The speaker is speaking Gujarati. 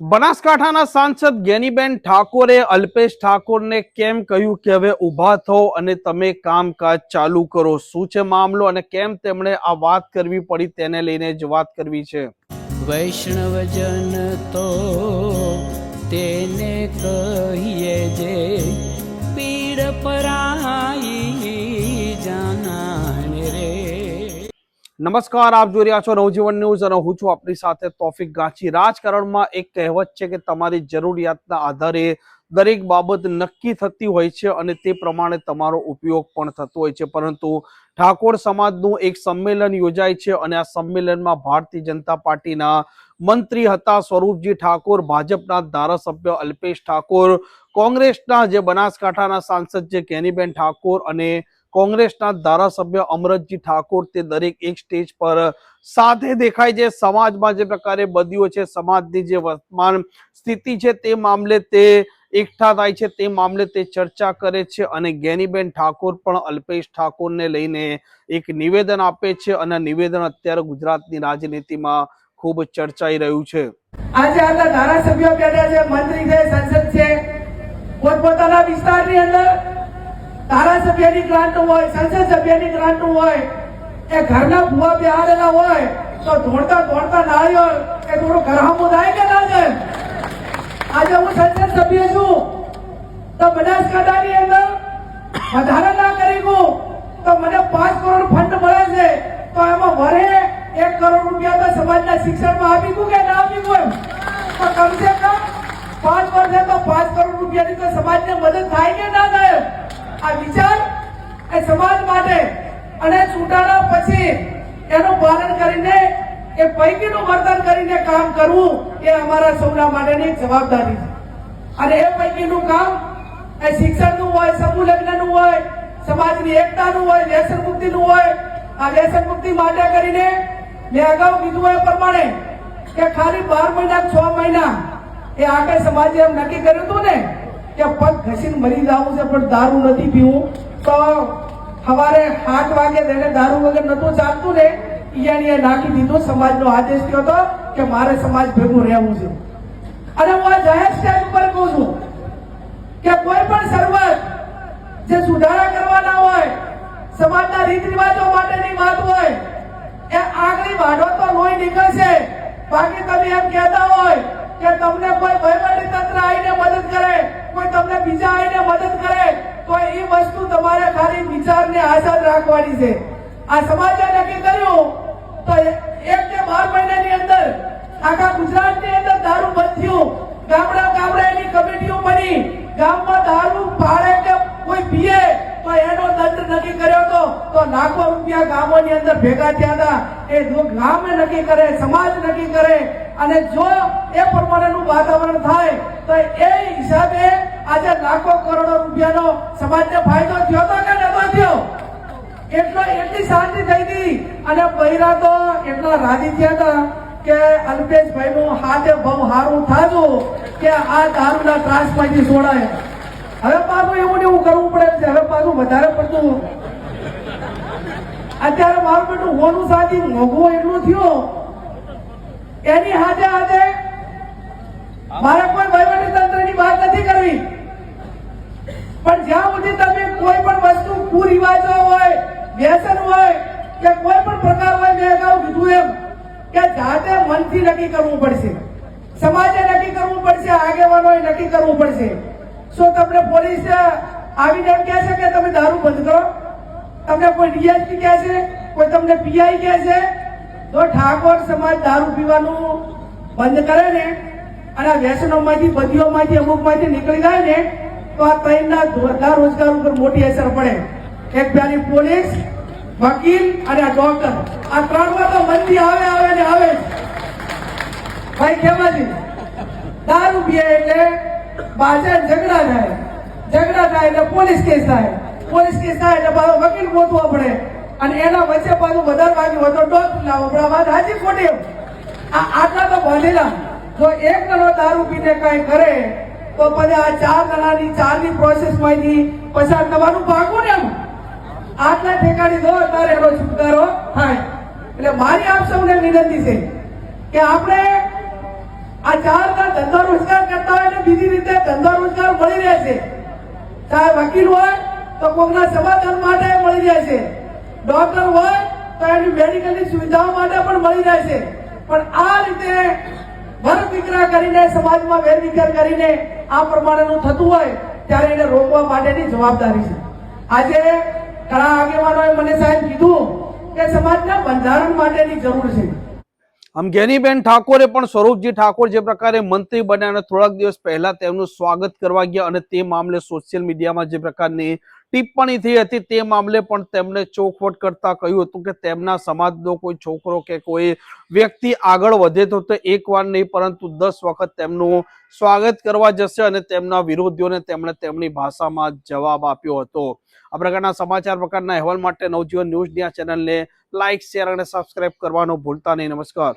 બનાસકાંઠાના સાંસદ જ્ઞાનીબેન ઠાકોરે અલ્પેશ ઠાકોરને કેમ કહ્યું કે હવે ઊભા થો અને તમે કામકાજ ચાલુ કરો? શું છે મામલો અને કેમ તેમણે આ વાત કરવી પડી તેને લઈને જ વાત કરવી છે? વૈષ્ણવજન તો તેને કહીએ જે પીડ પરાઈ નમસ્કાર, આપ જોઈ રહ્યા છો નવજીવન ન્યૂઝ અને હું છું આપણી સાથે તોફિક ગાંચી. રાજકારણમાં એક કહેવત છે કે તમારી જરૂરિયાતના આધારે દરેક બાબત નક્કી થતી હોય છે અને તે પ્રમાણે તમારો ઉપયોગ પણ થતો હોય છે. પરંતુ ઠાકોર સમાજનું એક સંમેલન યોજાય છે અને આ સંમેલનમાં ભારતીય જનતા પાર્ટીના મંત્રી હતા સ્વરૂપજી ઠાકોર, ભાજપના ધારાસભ્ય અલ્પેશ ઠાકોર, કોંગ્રેસના જે બનાસકાંઠાના સાંસદ છે કેનીબેન ઠાકોર અને કોંગ્રેસના ધારાસભ્ય અમરતજી ઠાકોર તે દરેક એક સ્ટેજ પર સાથે દેખાય છે. સમાજમાં જે પ્રકારે બદીઓ છે, સમાજની જે વર્તમાન સ્થિતિ છે તે મામલે તે એકઠા થાય છે, તે મામલે તે ચર્ચા કરે છે અને જ્ઞાનીબેન ઠાકોર પણ અલ્પેશ ઠાકોરને લઈને એક નિવેદન આપે છે અને નિવેદન અત્યારે ગુજરાતની રાજનીતિમાં ખૂબ ચર્ચાઈ રહ્યું છે. આજે આપણા ધારાસભ્યો બેઠા છે, મંત્રી છે, સંસદ છે. પોતપોતાના વિસ્તારની અંદર ધારાસભ્યની ગ્રાન્ટ હોય સંસદ સભ્યની ગ્રાન્ટ હોય એ ઘરના ભૂવા બિહારેલા હોય, તો ધોળતા ધોળતા નાળિયેર એ થોડું ગરહામું થાય કે ના થાય આજે હું સંસદ સભ્ય છું, તો બનાસકાંઠાની અંદર વધારે ના કરી હું તો મને પાંચ કરોડ ફંડ મળે છે, તો એમાં વરે એક કરોડ રૂપિયા તો સમાજના શિક્ષણમાં આપી દઉં કે ના આપી દઉં? તો કમસે કમ પાંચ વર્ષે તો પાંચ કરોડ રૂપિયાની તો સમાજને મદદ થાય કે ના થાય આ વિચાર એ સમાજ માટે અને ચૂંટાણા પછી એનું પાલન કરીને, એ પૈકીનું વર્તન કરીને કામ કરવું એ અમારા સૌના માટેની જવાબદારી છે. અને એ પૈકીનું કામ એ શિક્ષણનું હોય, સમૂહ લગ્નનું હોય, સમાજની એકતાનું હોય, વ્યસન મુક્તિનું હોય, આ વ્યસન મુક્તિ માટે કરીને મેં અગાઉ કીધું એ પ્રમાણે કે ખાલી બાર મહિના છ મહિના એ આગળ સમાજે એમ નક્કી કર્યું હતું ને કે પગ ઘસીને મરી જવું છે, પણ દારૂ નથી પીવું. તો સવારે આઠ વાગે એને દારૂ વગર નતું ચાલતું ને એને નાખી દીધું સમાજનો આદેશ થયો હતો કે મારે સમાજ ભેગું રહેવું છે. અને હું આ જાહેર સ્ટેજ ઉપર કહું છું કે કોઈ પણ શરૂઆત જે સુધારા કરવાના હોય, સમાજના રીત રિવાજો માટેની વાત હોય, એ આગળ વાઢો તો લોહી નીકળશે. બાકી તમે એમ કહેતા હોય કે તમને કોઈ વહીવટી તંત્ર આવીને મદદ કરે, કોઈ તમને બીજા આવીને મદદ કરે, તો એ વસ્તુ તમારે ખાલી વિચારને આઝાદ રાખવાની છે. આ સમાજે નક્કી કર્યું તો એક કે બાર મહિનાની અંદર આખા ગુજરાતની અંદર દારૂ બંધ થયું. ગામડા ગામડા એની કમિટીઓ બની. ગામમાં દારૂ પાડે કે કોઈ પીએ તો એનો દંડ નક્કી કર્યો હતો તો લાખો રૂપિયા ગામોની અંદર ભેગા થયા હતા. એ ગામે નક્કી કરે, સમાજ નક્કી કરે. અને જો એ પ્રમાણેનું વાતાવરણ થાય, તો એ હિસાબે આજે લાખો કરોડો રૂપિયાનો સમાજને ફાયદો થયો હતો કે નતો થયો? એટલો એટલી શાંતિ થઈ હતી અને પહેલા તો એટલા રાજી થયા હતા કે અલ્પેશભાઈ નું હાથે બહુ સારું થાતું કે આ દારૂના ત્રાસમાંથી છોડાય. હવે પાછું એવું ને એવું કરવું પડે છે. હવે પાછું વધારે પડતું અત્યારે મારું બેટું હોનું સાથી મોઘું એટલું થયું. એની હાથે હાથે મારે કોઈ વહીવટી તંત્રની વાત નથી કરવી. પણ જ્યાં સુધી તમે કોઈ પણ વસ્તુ કુરિવાજો હોય, વ્યસન હોય, કે કોઈ પણ પ્રકાર હોય, મેં અગાઉ કીધું એમ કે જાતે મનથી નક્કી કરવું પડશે. સમાજે નક્કી કરવું પડશે, આગેવાનોએ નક્કી કરવું પડશે. શું તમને પોલીસ આવીને એમ કહે છે કે તમે દારૂ બંધ કરો. તમને કોઈ ડીએસપી કહે છે? કોઈ તમને પીઆઈ કહે છે? તો ઠાકોર સમાજ દારૂ પીવાનું બંધ કરે ને, અને વ્યસનોમાંથી, બધીઓમાંથી, અમુકમાંથી નીકળી જાય ને, તો આ ત્રણના ધંધા રોજગાર ઉપર મોટી અસર પડે. એક પ્યારી પોલીસ, વકીલ અને ડોક્ટર. આ ત્રણમાં તો મંદી આવે આવે ને આવે. ભાઈ કેવાજી દારૂ પીએ એટલે બાજે ઝઘડા થાય. ઝઘડા થાય એટલે પોલીસ કેસ થાય. પોલીસ કેસ થાય એટલે પાછો વકીલ ગોતવો પડે. અને એના વચ્ચે પાછું વધારે વાગ્યું હોય તો લાવો. પણ વાત હાજી ખોટી? આ આટલા તો બાંધેલા જો એક જણો દારૂ પીને કઈ કરે, તો પછી આ ચાર જણાની ચારની પ્રોસેસમાંથી પસાર થવાનું ભાગવું ને એમ? આટલા ઠેકાણી દો ત્યારે એનો છુટકારો થાય. એટલે મારી આપ સૌને વિનંતી છે કે આપણે આ ચારના ધંધો રોજગાર કરતા હોય ને બીજી રીતે ધંધો રોજગાર મળી રહે છે. ચાહે વકીલ હોય તો કોકના સમાધાન માટે મળી રહે છે. ડોક્ટર હોય તો એની મેડિકલની સુવિધાઓ માટે પણ મળી જાય છે. પણ આ રીતે વર્ગ વિગ્રહ કરીને સમાજમાં વેરવિખેર કરીને આ પ્રમાણેનું થતું હોય ત્યારે એને રોકવા માટેની જવાબદારી છે. આજે ઘણા આગેવાનોએ મને સાહેબ કીધું કે સમાજના બંધારણ માટેની જરૂર છે. ગેનીબેન ઠાકોરે પણ સ્વરૂપજી ઠાકોર જે પ્રકારે મંત્રી બન્યા અને થોડાક દિવસ પહેલા તેમનું સ્વાગત કરવા ગયા અને તે મામલે સોશિયલ મીડિયામાં જે પ્રકારની ટિપ્પણી થઈ હતી તે મામલે પણ તેમણે ચોખવટ કરતા કહ્યું હતું કે તેમના સમાજનો કોઈ છોકરો કે કોઈ વ્યક્તિ આગળ વધે તો તે એકવાર નહીં, પરંતુ દસ વખત તેમનું સ્વાગત કરવા જશે અને તેમના વિરોધીઓને તેમણે તેમની ભાષામાં જવાબ આપ્યો હતો. આ પ્રકારના સમાચાર, પ્રકારના અહેવાલ માટે નવજીવન ન્યૂઝ આ ચેનલને લાઇક શેર અને સબસ્ક્રાઇબ કરવાનું ભૂલતા નહીં. નમસ્કાર.